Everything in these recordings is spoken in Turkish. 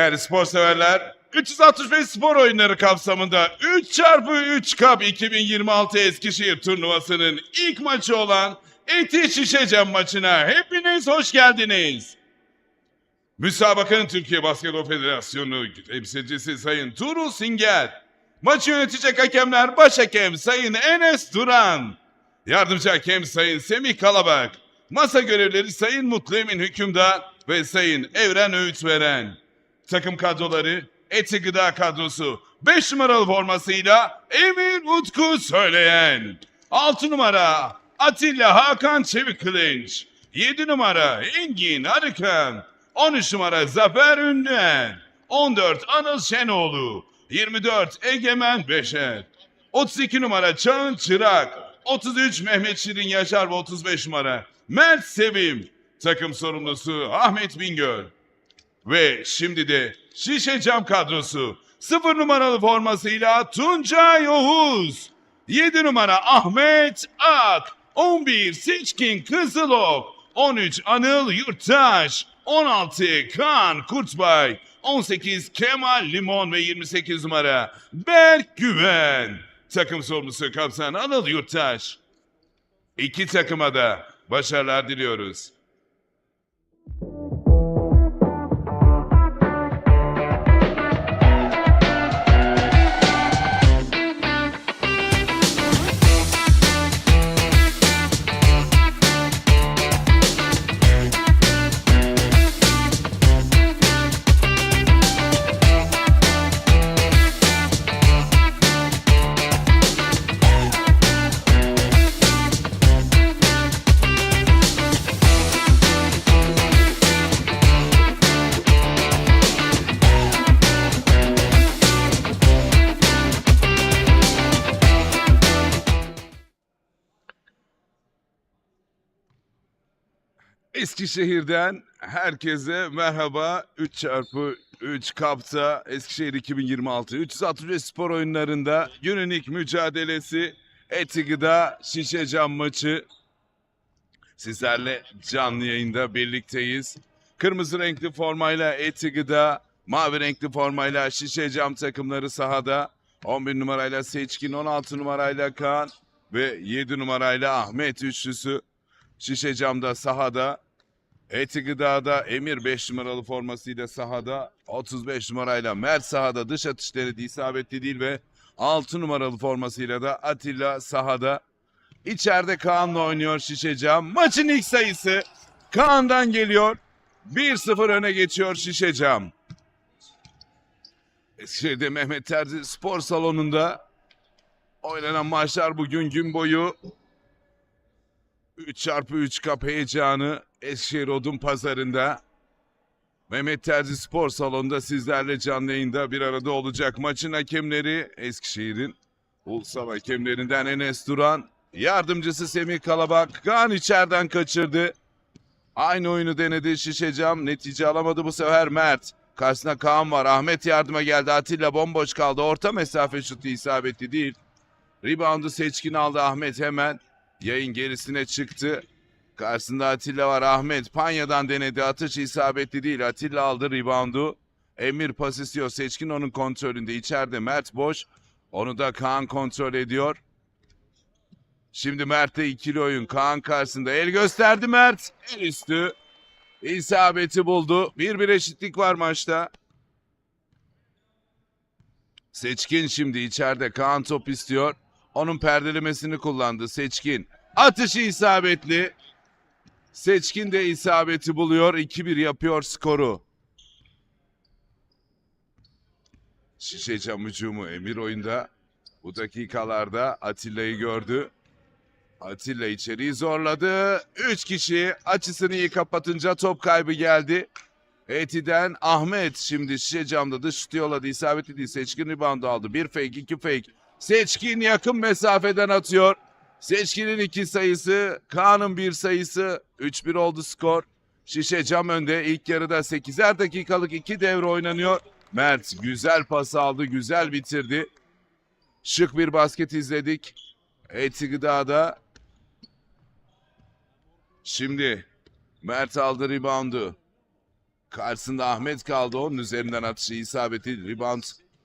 Değerli spor severler, 365 spor oyunları kapsamında 3 çarpı 3 Cup 2026 Eskişehir turnuvasının ilk maçı olan Eti Şişecam maçına hepiniz hoş geldiniz. Müsabakanın Türkiye Basketbol Federasyonu temsilcisi Sayın Tuğrul Singel, maçı yönetecek hakemler başhakem Sayın Enes Duran, yardımcı hakem Sayın Semih Kalabak, masa görevleri Sayın Mutlu Emin Hükümdar ve Sayın Evren Öğütveren. Takım kadroları Eti Gıda kadrosu 5 numaralı formasıyla Emir Utku Söyleyen. 6 numara Atilla Hakan Çevik Kılıç. 7 numara Engin Arıkan. 13 numara Zafer Ünlüen. 14 Anıl Şenoğlu. 24 Egemen Beşer. 32 numara Çağın Çırak. 33 Mehmet Şirin Yaşar ve 35 numara Mert Sevim. Takım sorumlusu Ahmet Bingöl. Ve şimdi de Şişe Cam kadrosu 0 numaralı formasıyla Tuncay Oğuz. 7 numara Ahmet Ak. 11 Seçkin Kızılok. 13 Anıl Yurttaş. 16 Kaan Kurtbay. 18 Kemal Limon ve 28 numara Berk Güven. Takım sorumlusu kaptan Anıl Yurttaş. İki takıma da başarılar diliyoruz. Eskişehir'den herkese merhaba. 3 çarpı 3 kapta Eskişehir 2026 365 spor oyunlarında günün ilk mücadelesi Etigı'da şişe cam maçı. Sizlerle canlı yayında birlikteyiz. Kırmızı renkli formayla Etigı'da, mavi renkli formayla şişe cam takımları sahada. 11 numarayla Seçkin, 16 numarayla Kaan ve 7 numarayla Ahmet üçlüsü. Şişe camda sahada. Eti Gıda'da Emir 5 numaralı formasıyla sahada. 35 numarayla Mert sahada dış atışları da isabetli değil ve 6 numaralı formasıyla da Atilla sahada. İçeride Kaan'la oynuyor Şişe Cam. Maçın ilk sayısı Kaan'dan geliyor. 1-0 öne geçiyor Şişe Cam. Eskişehir'de Mehmet Terzi spor salonunda oynanan maçlar bugün gün boyu 3 çarpı 3 kap heyecanı Eskişehir Odun Pazarı'nda. Mehmet Terzi Spor Salonu'nda sizlerle canlı yayında bir arada olacak. Maçın hakemleri Eskişehir'in ulusal hakemlerinden Enes Duran. Yardımcısı Semih Kalabak. Kaan içeriden kaçırdı. Aynı oyunu denedi Şişecam. Netice alamadı bu sefer Mert. Karşısında Kaan var. Ahmet yardıma geldi. Atilla bomboş kaldı. Orta mesafe şutu isabetli değil. Reboundu seçkin aldı Ahmet hemen. Yayın gerisine çıktı. Karşısında Atilla var. Ahmet Panya'dan denedi. Atış isabetli değil. Atilla aldı reboundu. Emir pas istiyor. Seçkin onun kontrolünde. İçeride Mert boş. Onu da Kaan kontrol ediyor. Şimdi Mert'te ikili oyun. Kaan karşısında. El gösterdi Mert. El üstü. İsabeti buldu. Bir bir eşitlik var maçta. Seçkin şimdi içeride. Kaan top istiyor. Onun perdelemesini kullandı Seçkin. Atışı isabetli. Seçkin de isabeti buluyor. 2-1 yapıyor skoru. Şişe cam hücumu Emir oyunda. Bu dakikalarda Atilla'yı gördü. Atilla içeriği zorladı. 3 kişi açısını iyi kapatınca top kaybı geldi. Eti'den Ahmet şimdi şişe camda dış şutu yolladı. İsabetli değil. Seçkin rebound aldı. Bir fake iki fake. Seçkin yakın mesafeden atıyor. Seçkin'in iki sayısı, Kaan'ın bir sayısı. 3-1 oldu skor. Şişe cam önde. İlk yarıda 8'er dakikalık iki devre oynanıyor. Mert güzel pas aldı, güzel bitirdi. Şık bir basket izledik. Eti Gıda'da. Şimdi Mert aldı reboundu. Karşısında Ahmet kaldı. Onun üzerinden atışı isabeti. Rebound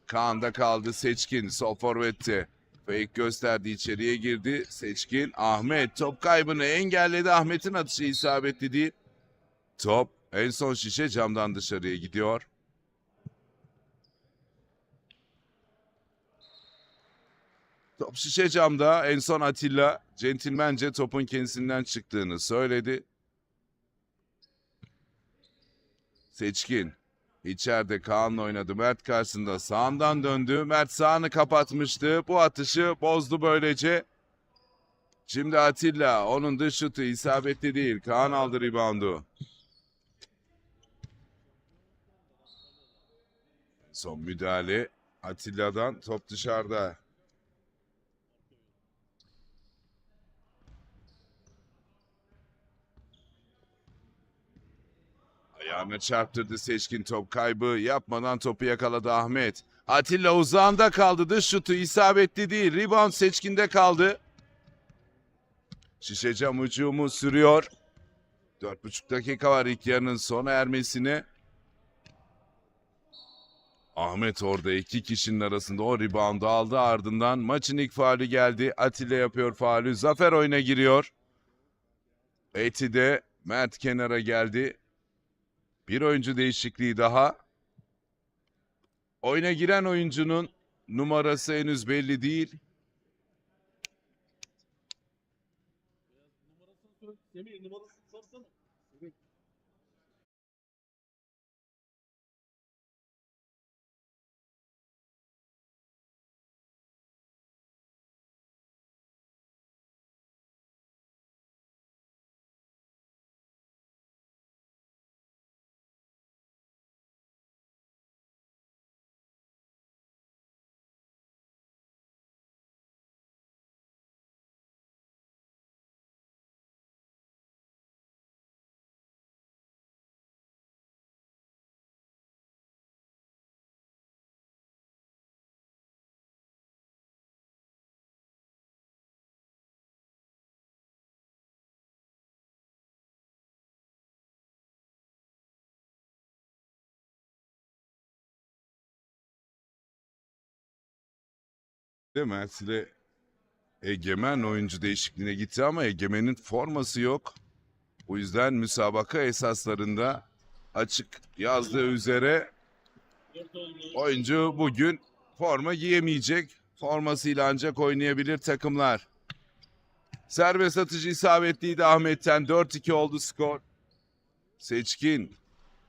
Kaan'da kaldı. Seçkin sol forvette. Fake gösterdi içeriye girdi. Seçkin Ahmet top kaybını engelledi. Ahmet'in atışı isabetli değil. Top en son şişe camdan dışarıya gidiyor. Top şişe camda en son Atilla centilmence topun kendisinden çıktığını söyledi. Seçkin içeride Kaan'la oynadı. Mert karşısında sağından döndü. Mert sağını kapatmıştı. Bu atışı bozdu böylece. Şimdi Atilla onun dış şutu isabetli değil. Kaan aldı reboundu. Son müdahale Atilla'dan top dışarıda. Ayağına çarptırdı seçkin top kaybı yapmadan topu yakaladı Ahmet. Atilla uzağında kaldı dış şutu isabetli değil. Rebound seçkinde kaldı. Şişe cam hücumu sürüyor. 4,5 dakika var ilk yarının sona ermesine. Ahmet orada iki kişinin arasında o reboundu aldı ardından maçın ilk faali geldi. Atilla yapıyor faali. Zafer oyuna giriyor. Eti de Mert kenara geldi. Bir oyuncu değişikliği daha. Oyuna giren oyuncunun numarası henüz belli değil. Semih numarasını Değil mi? Ersin'e Egemen oyuncu değişikliğine gitti ama Egemen'in forması yok. Bu yüzden müsabaka esaslarında açık yazdığı üzere oyuncu bugün forma giyemeyecek. Formasıyla ancak oynayabilir takımlar. Serbest atıcı isabetliydi Ahmet'ten. 4-2 oldu skor. Seçkin.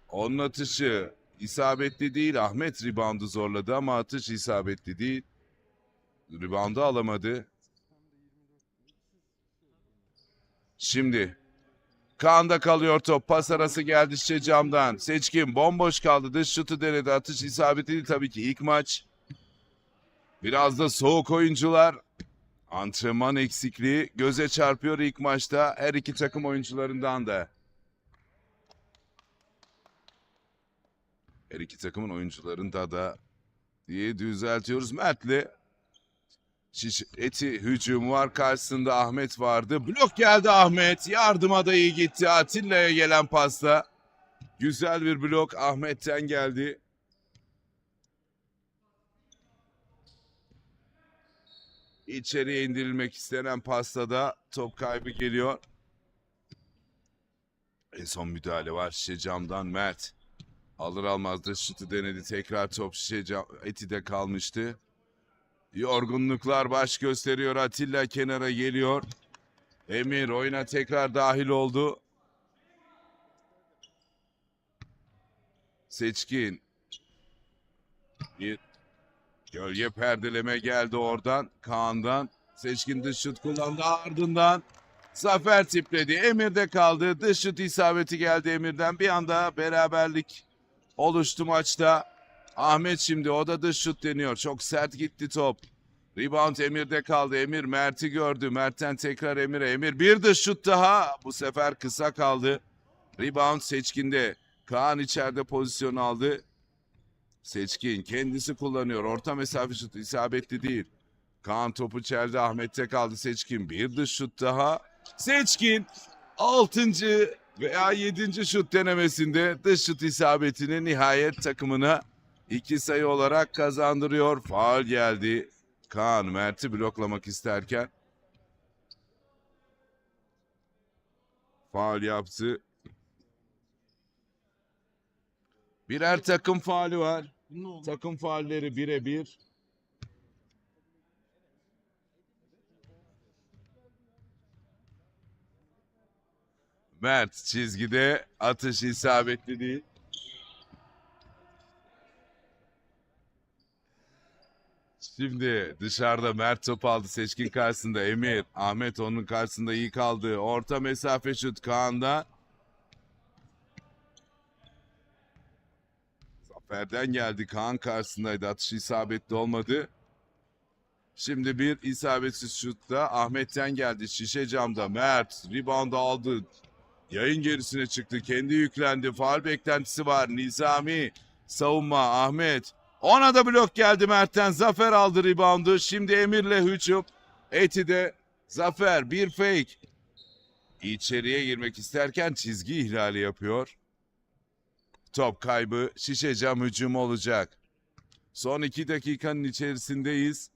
Onun atışı isabetli değil. Ahmet reboundu zorladı ama atış isabetli değil. Reboundu alamadı. Şimdi Kaan'da kalıyor top. Pas arası geldi şişe camdan. Seçkin bomboş kaldı. Dış şutu denedi. Atış isabeti değil tabii ki ilk maç. Biraz da soğuk oyuncular. Antrenman eksikliği göze çarpıyor ilk maçta her iki takım oyuncularından da. Her iki takımın oyuncularında da diye düzeltiyoruz. Mert'le eti hücumu var karşısında Ahmet vardı. Blok geldi Ahmet. Yardıma da iyi gitti. Atilla'ya gelen pasta. Güzel bir blok Ahmet'ten geldi. İçeriye indirilmek istenen pastada top kaybı geliyor. En son müdahale var şişe camdan Mert. Alır almaz da şutu denedi. Tekrar top şişe cam, eti de kalmıştı. Yorgunluklar baş gösteriyor. Atilla kenara geliyor. Emir oyuna tekrar dahil oldu. Seçkin. Bir gölge perdeleme geldi oradan. Kaan'dan. Seçkin dış şut kullandı ardından. Zafer tipledi. Emir'de kaldı. Dış şut isabeti geldi Emir'den. Bir anda beraberlik oluştu maçta. Ahmet şimdi o da dış şut deniyor. Çok sert gitti top. Rebound Emir'de kaldı. Emir Mert'i gördü. Mert'ten tekrar Emir'e. Emir bir dış şut daha. Bu sefer kısa kaldı. Rebound Seçkin'de. Kaan içeride pozisyon aldı. Seçkin kendisi kullanıyor. Orta mesafe şutu isabetli değil. Kaan topu çeldi. Ahmet'te kaldı Seçkin. Bir dış şut daha. Seçkin 6. Veya 7. şut denemesinde dış şut isabetini nihayet takımına iki sayı olarak kazandırıyor. Faal geldi. Kaan Mert'i bloklamak isterken faal yaptı. Birer takım faali var. Takım faalleri birebir. Mert çizgide atış isabetli değil. Şimdi dışarıda Mert top aldı seçkin karşısında Emir. Ahmet onun karşısında iyi kaldı. Orta mesafe şut Kaan'da. Zafer'den geldi. Kaan karşısındaydı. Atış isabetli olmadı. Şimdi bir isabetsiz şutta Ahmet'ten geldi. Şişe camda Mert rebound aldı. Yayın gerisine çıktı. Kendi yüklendi. Faal beklentisi var. Nizami savunma Ahmet. Ona da blok geldi Mert'ten. Zafer aldı reboundu. Şimdi Emir'le hücum. Eti de Zafer bir fake. İçeriye girmek isterken çizgi ihlali yapıyor. Top kaybı şişe cam hücumu olacak. Son iki dakikanın içerisindeyiz.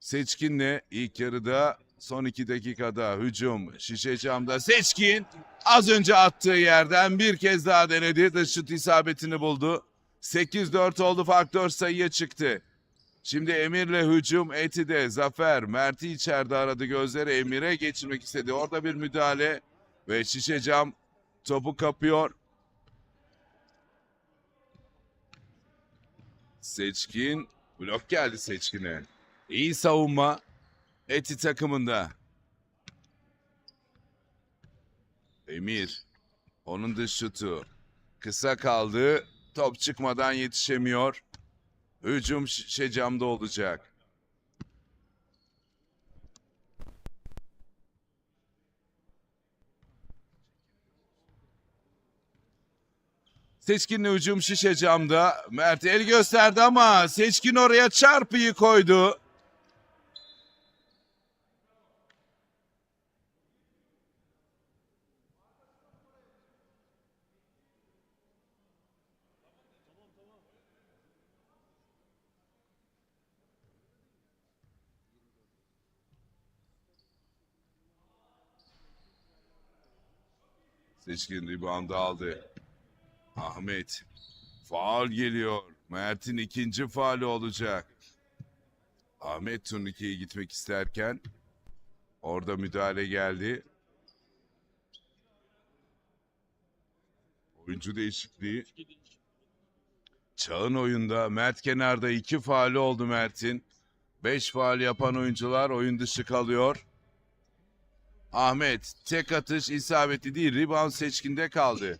Seçkin'le ilk yarıda son iki dakikada hücum şişe camda Seçkin az önce attığı yerden bir kez daha denedi. Dış şut isabetini buldu. 8-4 oldu 4 sayıya çıktı. Şimdi Emir'le hücum eti de Zafer Mert'i içeride aradı gözleri Emir'e geçirmek istedi. Orada bir müdahale ve şişe cam topu kapıyor. Seçkin blok geldi Seçkin'e. İyi savunma Eti takımında. Emir. Onun dış şutu. Kısa kaldı. Top çıkmadan yetişemiyor. Hücum şişe camda olacak. Seçkin'le hücum şişe camda. Mert el gösterdi ama Seçkin oraya çarpıyı koydu. Seçkin reboundu aldı. Ahmet. Faal geliyor. Mert'in ikinci faali olacak. Ahmet turnikeye gitmek isterken orada müdahale geldi. Oyuncu değişikliği. Çağın oyunda Mert kenarda iki faali oldu Mert'in. Beş faal yapan oyuncular oyun dışı kalıyor. Ahmet tek atış isabetli değil rebound seçkinde kaldı.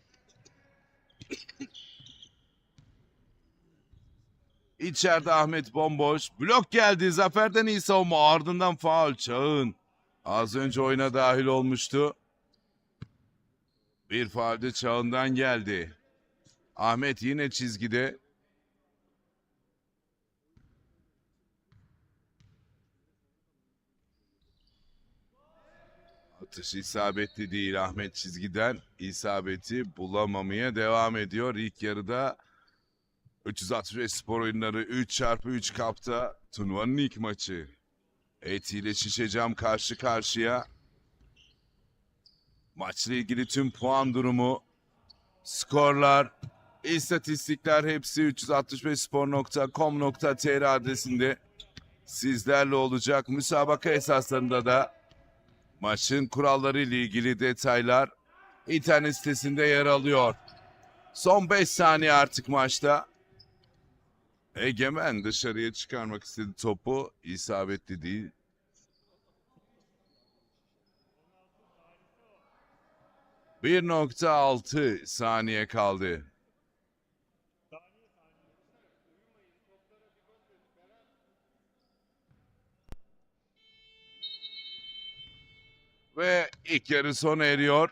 İçeride Ahmet bomboş. Blok geldi. Zafer'den iyi savunma. Ardından faul. Çağın. Az önce oyuna dahil olmuştu. Bir faul de Çağın'dan geldi. Ahmet yine çizgide. Atış isabetli değil Ahmet çizgiden. isabeti bulamamaya devam ediyor. İlk yarıda 365 spor oyunları 3 çarpı 3 kapta turnuvanın ilk maçı. Eti ile Şişecam karşı karşıya. Maçla ilgili tüm puan durumu, skorlar, istatistikler hepsi 365spor.com.tr adresinde sizlerle olacak. Müsabaka esaslarında da maçın kuralları ile ilgili detaylar internet sitesinde yer alıyor. Son 5 saniye artık maçta. Egemen dışarıya çıkarmak istedi topu. isabetli değil. Bir nokta altı saniye kaldı. Ve ilk yarı sona eriyor.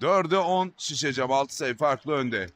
4'e 10 Şişecam 6 sayı farklı önde.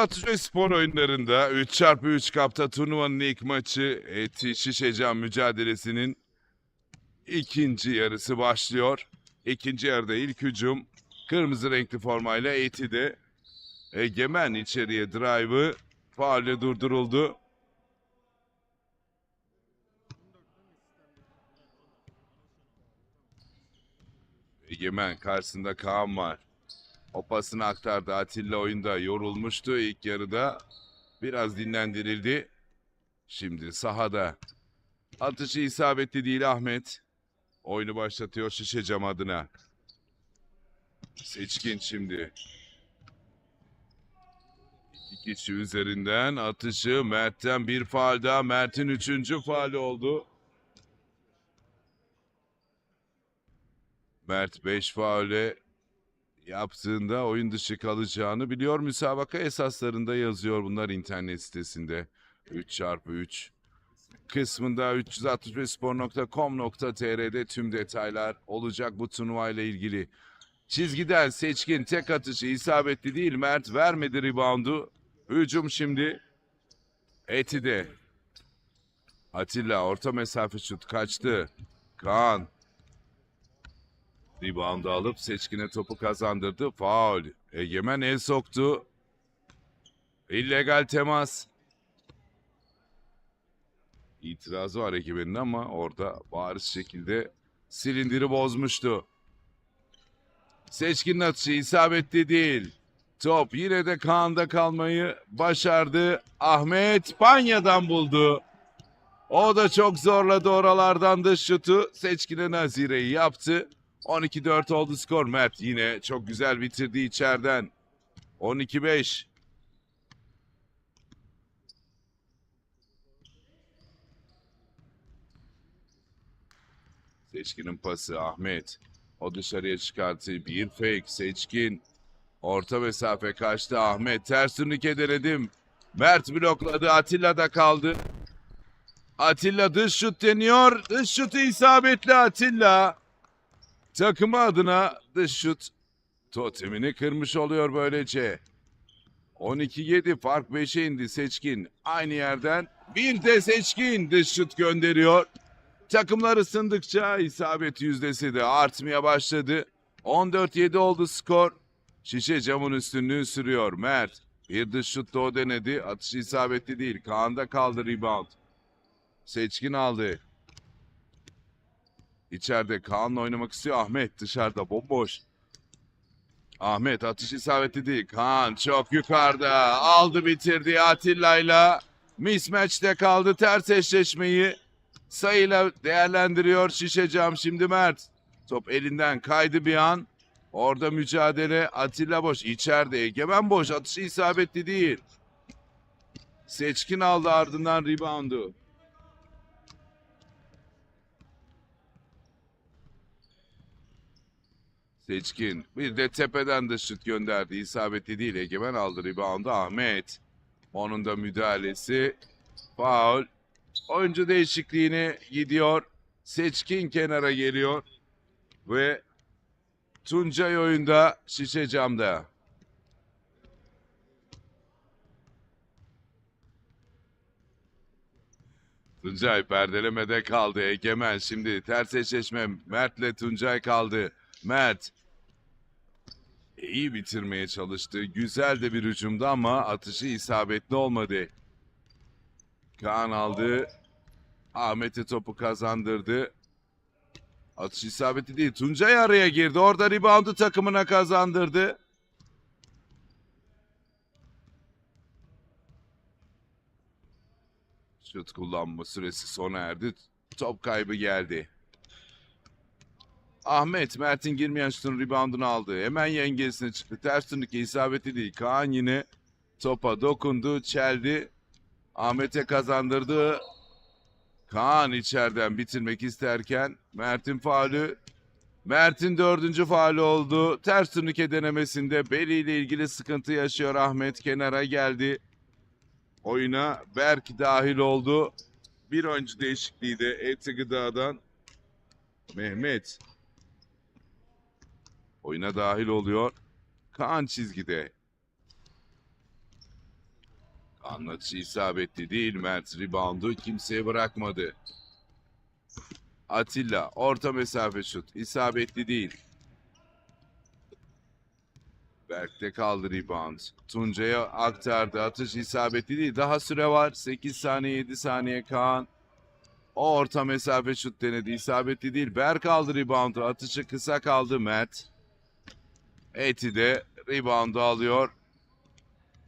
365 spor oyunlarında 3x3 kapta turnuvanın ilk maçı Eti Şişecam mücadelesinin ikinci yarısı başlıyor. İkinci yarıda ilk hücum kırmızı renkli formayla Eti'de Egemen içeriye drive'ı faulle durduruldu. Egemen karşısında Kaan var. O pasını aktardı. Atilla oyunda yorulmuştu ilk yarıda. Biraz dinlendirildi. Şimdi sahada. Atışı isabetli değil Ahmet. Oyunu başlatıyor Şişecam adına. Seçkin şimdi. İki kişi üzerinden atışı Mert'ten bir faal daha. Mert'in üçüncü faali oldu. Mert 5 faule yaptığında oyun dışı kalacağını biliyor. Müsabaka esaslarında yazıyor bunlar internet sitesinde. 3 çarpı 3 kısmında 365spor.com.tr'de tüm detaylar olacak bu turnuva ile ilgili. Çizgiden seçkin tek atışı isabetli değil. Mert vermedi reboundu. Hücum şimdi. Eti'de. Atilla orta mesafe şut kaçtı. Kaan Rebound alıp seçkine topu kazandırdı. Faul. Egemen el soktu. İllegal temas. İtiraz var Egemen'in ama orada bariz şekilde silindiri bozmuştu. Seçkinin atışı isabetli değil. Top yine de Kaan'da kalmayı başardı. Ahmet Banya'dan buldu. O da çok zorladı oralardan da şutu. Seçkine Nazire'yi yaptı. 12-4 oldu skor. Mert yine çok güzel bitirdi içeriden. 12-5. Seçkin'in pası Ahmet. O dışarıya çıkarttı. Bir fake. Seçkin. Orta mesafe kaçtı Ahmet. Ters turnike denedim. Mert blokladı. Atilla da kaldı. Atilla dış şut deniyor. Dış şutu isabetli Atilla. Takımı adına dış şut totemini kırmış oluyor böylece. 12-7 fark 5'e indi Seçkin. Aynı yerden bir de Seçkin dış şut gönderiyor. Takımlar ısındıkça isabet yüzdesi de artmaya başladı. 14-7 oldu skor. Şişe camın üstünlüğü sürüyor. Mert bir dış şut da o denedi. Atış isabetli değil. Kaan'da kaldı rebound. Seçkin aldı. İçeride Kaan'la oynamak istiyor Ahmet. Dışarıda bomboş. Ahmet atış isabeti değil. Kaan çok yukarıda. Aldı bitirdi Atilla'yla. Mismatch'te kaldı ters eşleşmeyi. Sayıyla değerlendiriyor şişe cam şimdi Mert. Top elinden kaydı bir an. Orada mücadele Atilla boş. İçeride Egemen boş. Atışı isabetli değil. Seçkin aldı ardından reboundu. Seçkin. Bir de tepeden de şut gönderdi. İsabetli değil. Egemen aldı reboundu Ahmet. Onun da müdahalesi. Faul. Oyuncu değişikliğine gidiyor. Seçkin kenara geliyor. Ve Tuncay oyunda şişe camda. Tuncay perdelemede kaldı. Egemen şimdi ters eşleşme. Mert'le Tuncay kaldı. Mert iyi bitirmeye çalıştı. Güzel de bir hücumdu ama atışı isabetli olmadı. Kaan aldı. Ahmet'e topu kazandırdı. Atış isabetli değil. Tuncay araya girdi. Orada reboundu takımına kazandırdı. Şut kullanma süresi sona erdi. Top kaybı geldi. Ahmet Mert'in girmeyen şutun reboundunu aldı. Hemen yengesine çıktı. Ters turnike isabeti değil. Kaan yine topa dokundu, çeldi. Ahmet'e kazandırdı. Kaan içeriden bitirmek isterken Mert'in faulü. Mert'in dördüncü faulü oldu. Ters turnike denemesinde beliyle ilgili sıkıntı yaşıyor Ahmet. Kenara geldi. Oyuna Berk dahil oldu. Bir oyuncu değişikliği de Eti Gıda'dan Mehmet oyuna dahil oluyor. Kaan çizgide. Anlatıcı isabetli değil Mert. Reboundu kimseye bırakmadı. Atilla orta mesafe şut. isabetli değil. Berk'te kaldı rebound. Tuncay'a aktardı. Atış isabetli değil. Daha süre var. 8 saniye 7 saniye Kaan. O orta mesafe şut denedi. isabetli değil. Berk aldı reboundu. Atışı kısa kaldı Mert. Eti de reboundu alıyor.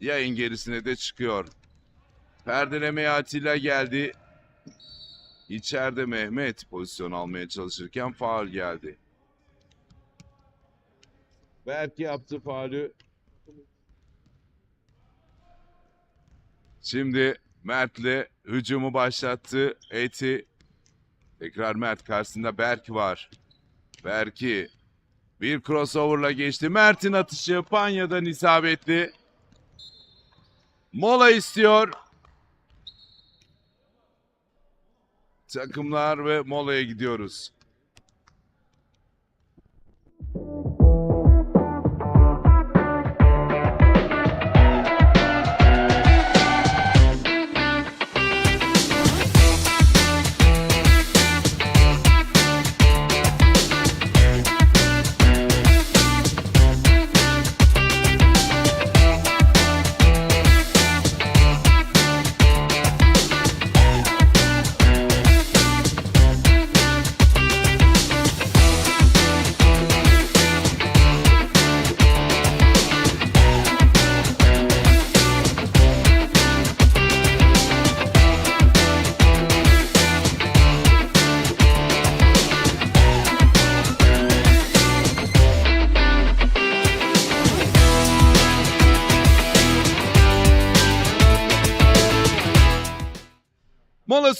Yayın gerisine de çıkıyor. Perdelemeye Atilla geldi. İçeride Mehmet pozisyon almaya çalışırken faul geldi. Berk yaptı faulü. Şimdi Mert'le hücumu başlattı. Eti. Tekrar Mert karşısında Berk var. Berk'i bir crossover'la geçti. Mert'in atışı Panya'dan isabetli. Mola istiyor. Takımlar ve molaya gidiyoruz.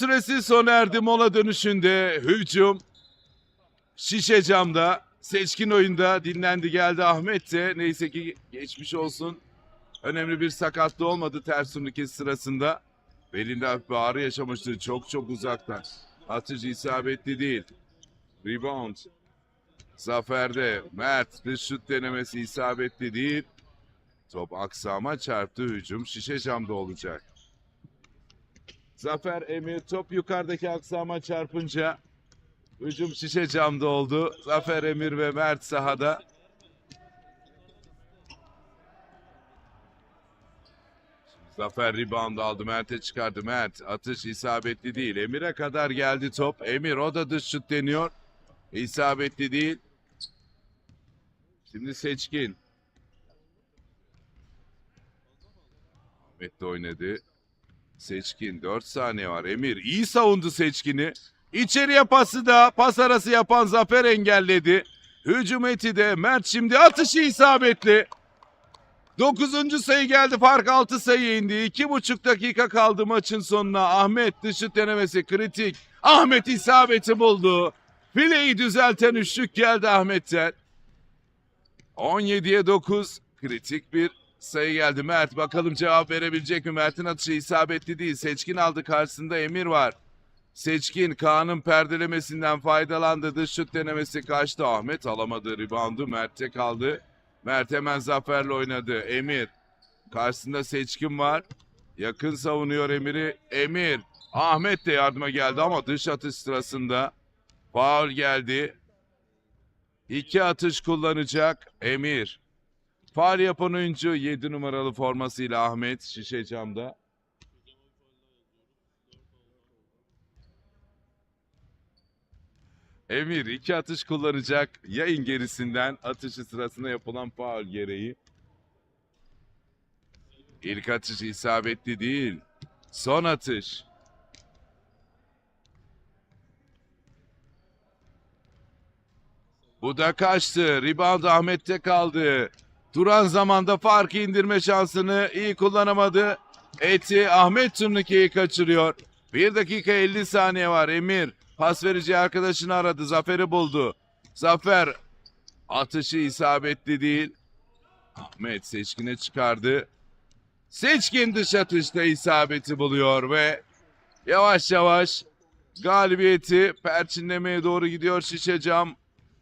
Süresi sona erdi. Mola dönüşünde hücum şişe camda seçkin oyunda dinlendi geldi Ahmet de neyse ki geçmiş olsun. Önemli bir sakatlığı olmadı ters turnike sırasında. Belinde hafif bir ağrı yaşamıştı çok çok uzaktan. Atış isabetli değil. Rebound. Zafer'de Mert dış şut denemesi isabetli değil. Top aksama çarptı hücum şişe camda olacak. Zafer Emir top yukarıdaki aksama çarpınca hücum şişe camda oldu. Zafer Emir ve Mert sahada. Zafer rebound aldı. Mert'e çıkardı. Mert atış isabetli değil. Emir'e kadar geldi top. Emir o da dış şut deniyor. İsabetli değil. Şimdi Seçkin. Ahmet de oynadı. Seçkin 4 saniye var. Emir iyi savundu Seçkin'i. İçeriye pası da pas arası yapan Zafer engelledi. Hücum eti de Mert şimdi atışı isabetli. 9. sayı geldi fark 6 sayı indi. 2,5 dakika kaldı maçın sonuna. Ahmet dışı denemesi kritik. Ahmet isabeti buldu. Fileyi düzelten üçlük geldi Ahmet'ten. 17'ye 9 kritik bir sayı geldi. Mert bakalım cevap verebilecek mi? Mert'in atışı isabetli değil. Seçkin aldı karşısında Emir var. Seçkin Kaan'ın perdelemesinden faydalandı. Dış şut denemesi kaçtı. Ahmet alamadı reboundu. Mert'te kaldı. Mert hemen zaferle oynadı. Emir. Karşısında Seçkin var. Yakın savunuyor Emir'i. Emir. Ahmet de yardıma geldi ama dış atış sırasında faul geldi. İki atış kullanacak Emir. Faal yapan oyuncu 7 numaralı formasıyla Ahmet şişe camda. Emir iki atış kullanacak. Yayın gerisinden atışı sırasında yapılan faul gereği. İlk atış isabetli değil. Son atış. Bu da kaçtı. Rebound Ahmet'te kaldı. Duran zamanda farkı indirme şansını iyi kullanamadı. Eti Ahmet turnikeyi kaçırıyor. 1 dakika 50 saniye var. Emir pas verici arkadaşını aradı. Zafer'i buldu. Zafer atışı isabetli değil. Ahmet Seçkin'e çıkardı. Seçkin dış atışta isabeti buluyor ve yavaş yavaş galibiyeti perçinlemeye doğru gidiyor şişe cam.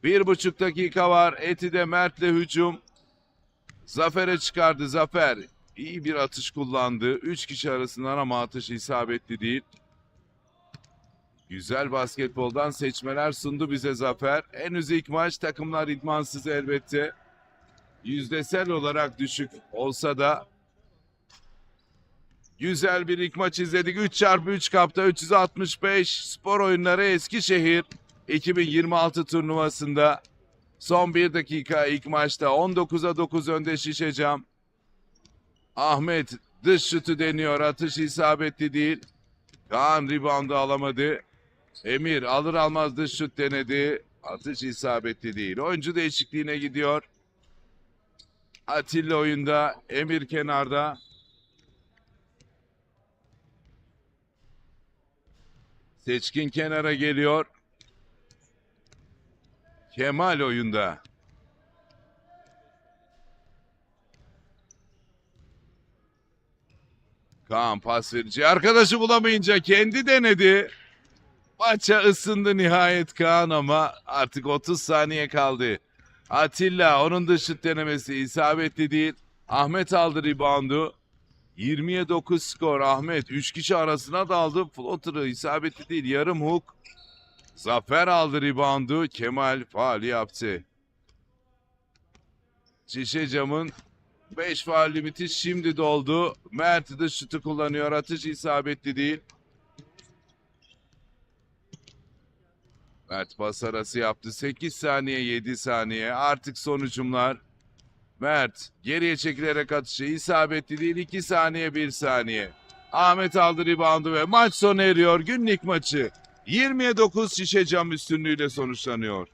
Bir buçuk dakika var. Eti de Mert'le hücum. Zafer'e çıkardı Zafer. iyi bir atış kullandı. Üç kişi arasından ama atışı isabetli değil. Güzel basketboldan seçmeler sundu bize Zafer. Henüz ilk maç takımlar idmansız elbette. Yüzdesel olarak düşük olsa da güzel bir ilk maç izledik. 3 çarpı 3 kapta 365 spor oyunları Eskişehir 2026 turnuvasında son bir dakika ilk maçta 19'a 9 önde Şişecam. Ahmet dış şutu deniyor. Atış isabetli değil. Kaan reboundu alamadı. Emir alır almaz dış şut denedi. Atış isabetli değil. Oyuncu değişikliğine gidiyor. Atilla oyunda. Emir kenarda. Seçkin kenara geliyor. Kemal oyunda. Kaan pas verici. Arkadaşı bulamayınca kendi denedi. Maça ısındı nihayet Kaan ama artık 30 saniye kaldı. Atilla onun da şut denemesi isabetli değil. Ahmet aldı reboundu. 20'ye 9 skor. Ahmet 3 kişi arasına daldı. Flotter'ı isabetli değil. Yarım hook. Zafer aldı reboundu. Kemal faal yaptı. Şişecam'ın 5 faal limiti şimdi doldu. Mert dış şutu kullanıyor. Atış isabetli değil. Mert pas arası yaptı. 8 saniye 7 saniye. Artık son. Mert geriye çekilerek atışı isabetli değil. 2 saniye 1 saniye. Ahmet aldı reboundu ve maç sona eriyor. Günlük maçı 20'ye 9 şişe cam üstünlüğüyle sonuçlanıyor.